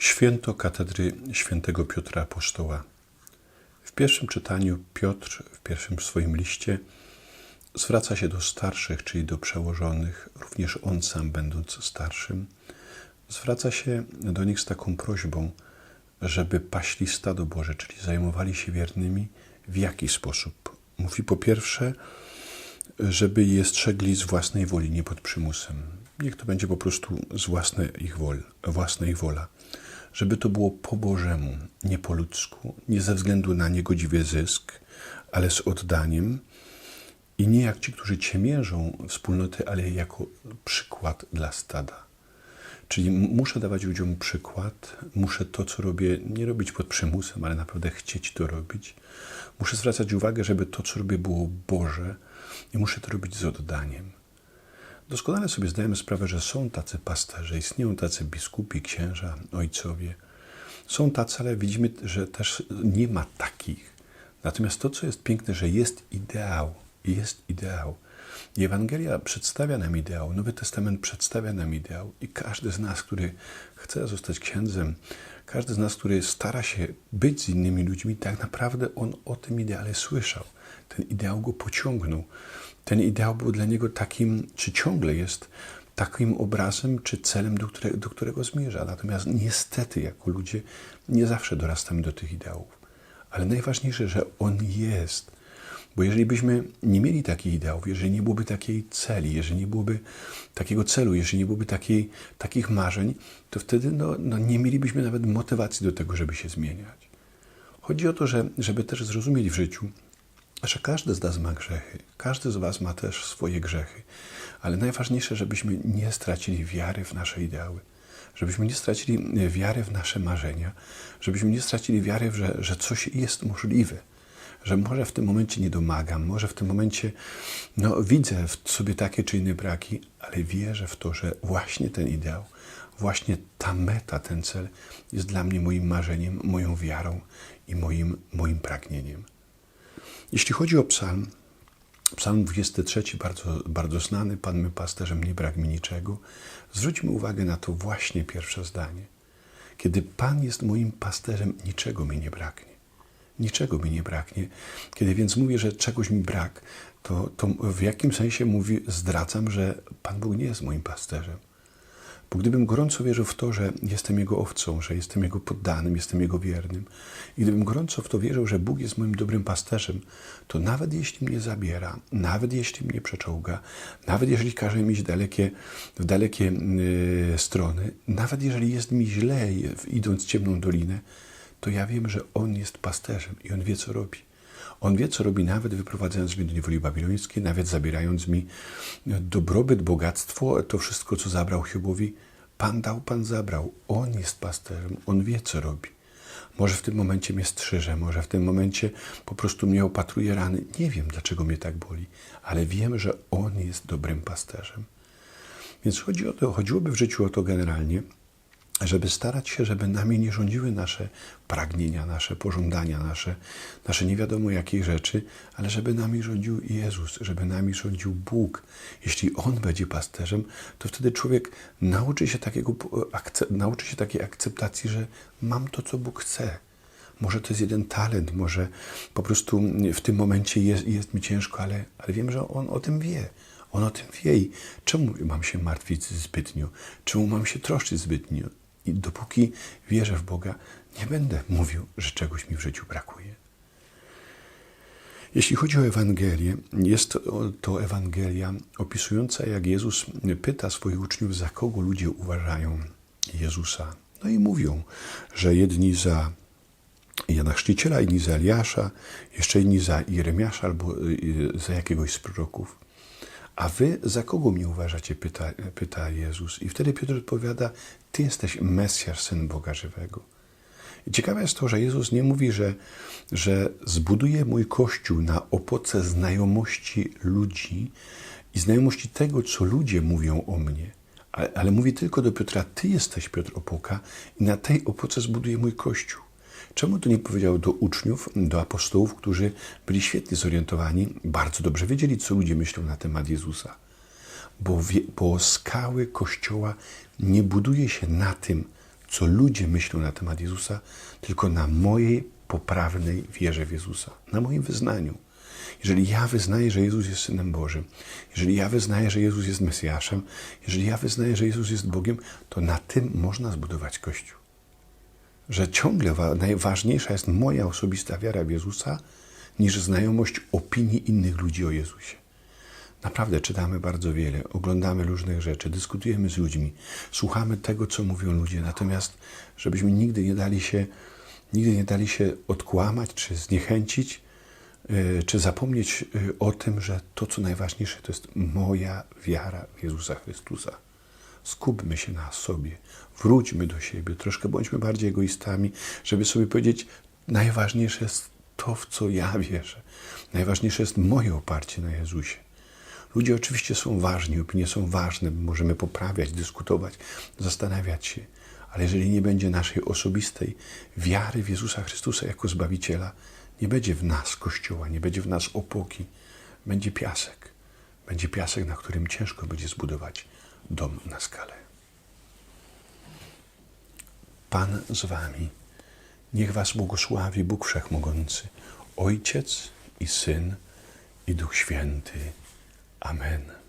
Święto katedry świętego Piotra Apostoła. W pierwszym czytaniu Piotr w pierwszym swoim liście zwraca się do starszych, czyli do przełożonych, również on sam będąc starszym, zwraca się do nich z taką prośbą, żeby paśli stado Boże, czyli zajmowali się wiernymi w jaki sposób? Mówi po pierwsze, żeby je strzegli z własnej woli, nie pod przymusem. Niech to będzie po prostu z własnej ich, woli, własnej wola. Żeby to było po Bożemu, nie po ludzku, nie ze względu na niegodziwy zysk, ale z oddaniem i nie jak ci, którzy ciemiężą wspólnoty, ale jako przykład dla stada. Czyli muszę dawać ludziom przykład, muszę to, co robię, nie robić pod przymusem, ale naprawdę chcieć to robić. Muszę zwracać uwagę, żeby to, co robię, było Boże i muszę to robić z oddaniem. Doskonale sobie zdajemy sprawę, że są tacy pasterze, istnieją tacy biskupi, księża, ojcowie. Są tacy, ale widzimy, że też nie ma takich. Natomiast to, co jest piękne, że jest ideał, jest ideał. I Ewangelia przedstawia nam ideał, Nowy Testament przedstawia nam ideał i każdy z nas, który chce zostać księdzem, każdy z nas, który stara się być z innymi ludźmi, tak naprawdę on o tym ideale słyszał. Ten ideał go pociągnął. Ten ideał był dla niego takim, czy ciągle jest takim obrazem, czy celem, do, które, do którego zmierza. Natomiast niestety, jako ludzie, nie zawsze dorastamy do tych ideałów. Ale najważniejsze, że on jest. Bo jeżeli byśmy nie mieli takich ideałów, jeżeli nie byłoby takiej celi, jeżeli nie byłoby takiego celu, jeżeli nie byłoby takiej, takich marzeń, to wtedy no, no nie mielibyśmy nawet motywacji do tego, żeby się zmieniać. Chodzi o to, że, żeby też zrozumieć w życiu, że każdy z nas ma grzechy, każdy z Was ma też swoje grzechy, ale najważniejsze, żebyśmy nie stracili wiary w nasze ideały, żebyśmy nie stracili wiary w nasze marzenia, żebyśmy nie stracili wiary, że, że coś jest możliwe. Że może w tym momencie nie domagam, może w tym momencie no, widzę w sobie takie czy inne braki, ale wierzę w to, że właśnie ten ideał, właśnie ta meta, ten cel jest dla mnie moim marzeniem, moją wiarą i moim, moim pragnieniem. Jeśli chodzi o psalm, Psalm 23, bardzo, bardzo znany, Pan my pasterzem, nie brak mi niczego. Zwróćmy uwagę na to właśnie pierwsze zdanie. Kiedy Pan jest moim pasterzem, niczego mi nie braknie niczego mi nie braknie. Kiedy więc mówię, że czegoś mi brak, to, to w jakim sensie mówi, zdradzam, że Pan Bóg nie jest moim pasterzem. Bo gdybym gorąco wierzył w to, że jestem Jego owcą, że jestem Jego poddanym, jestem Jego wiernym, i gdybym gorąco w to wierzył, że Bóg jest moim dobrym pasterzem, to nawet jeśli mnie zabiera, nawet jeśli mnie przeczołga, nawet jeżeli każe mi iść dalekie, w dalekie yy, strony, nawet jeżeli jest mi źle, idąc ciemną dolinę, to ja wiem, że On jest pasterzem i On wie, co robi. On wie, co robi, nawet wyprowadzając mnie do niewoli babilońskiej, nawet zabierając mi dobrobyt, bogactwo, to wszystko, co zabrał Hiobowi. Pan dał, Pan zabrał. On jest pasterzem, On wie, co robi. Może w tym momencie mnie strzyże, może w tym momencie po prostu mnie opatruje rany. Nie wiem, dlaczego mnie tak boli, ale wiem, że On jest dobrym pasterzem. Więc chodzi o to, chodziłoby w życiu o to generalnie, żeby starać się, żeby nami nie rządziły nasze pragnienia, nasze pożądania, nasze, nasze nie wiadomo jakie rzeczy, ale żeby nami rządził Jezus, żeby nami rządził Bóg. Jeśli On będzie pasterzem, to wtedy człowiek nauczy się, takiego, nauczy się takiej akceptacji, że mam to, co Bóg chce. Może to jest jeden talent, może po prostu w tym momencie jest, jest mi ciężko, ale, ale wiem, że On o tym wie. On o tym wie i czemu mam się martwić zbytnio? Czemu mam się troszczyć zbytnio? I dopóki wierzę w Boga, nie będę mówił, że czegoś mi w życiu brakuje. Jeśli chodzi o Ewangelię, jest to Ewangelia opisująca, jak Jezus pyta swoich uczniów, za kogo ludzie uważają Jezusa. No i mówią, że jedni za Jana Chrzciciela, inni za Eliasza, jeszcze inni za Jeremiasza albo y, za jakiegoś z proroków. A wy za kogo mnie uważacie? Pyta, pyta Jezus. I wtedy Piotr odpowiada: Ty jesteś Mesjasz, syn Boga żywego. I ciekawe jest to, że Jezus nie mówi, że, że zbuduje mój kościół na opoce znajomości ludzi i znajomości tego, co ludzie mówią o mnie. Ale, ale mówi tylko do Piotra: Ty jesteś Piotr Opoka, i na tej opoce zbuduję mój kościół. Czemu to nie powiedział do uczniów, do apostołów, którzy byli świetnie zorientowani, bardzo dobrze wiedzieli, co ludzie myślą na temat Jezusa? Bo, wie, bo skały Kościoła nie buduje się na tym, co ludzie myślą na temat Jezusa, tylko na mojej poprawnej wierze w Jezusa, na moim wyznaniu. Jeżeli ja wyznaję, że Jezus jest Synem Bożym, jeżeli ja wyznaję, że Jezus jest Mesjaszem, jeżeli ja wyznaję, że Jezus jest Bogiem, to na tym można zbudować Kościół. Że ciągle wa- najważniejsza jest moja osobista wiara w Jezusa, niż znajomość opinii innych ludzi o Jezusie. Naprawdę czytamy bardzo wiele, oglądamy różnych rzeczy, dyskutujemy z ludźmi, słuchamy tego, co mówią ludzie, natomiast żebyśmy nigdy nie dali się, nigdy nie dali się odkłamać czy zniechęcić, yy, czy zapomnieć yy, o tym, że to, co najważniejsze, to jest moja wiara w Jezusa Chrystusa. Skupmy się na sobie, wróćmy do siebie, troszkę bądźmy bardziej egoistami, żeby sobie powiedzieć, najważniejsze jest to, w co ja wierzę. Najważniejsze jest moje oparcie na Jezusie. Ludzie oczywiście są ważni, opinie są ważne, możemy poprawiać, dyskutować, zastanawiać się, ale jeżeli nie będzie naszej osobistej wiary w Jezusa Chrystusa jako Zbawiciela, nie będzie w nas Kościoła, nie będzie w nas opoki, będzie piasek. Będzie piasek, na którym ciężko będzie zbudować dom na skalę. Pan z wami. Niech was błogosławi Bóg Wszechmogący, Ojciec i Syn i Duch Święty. Amen.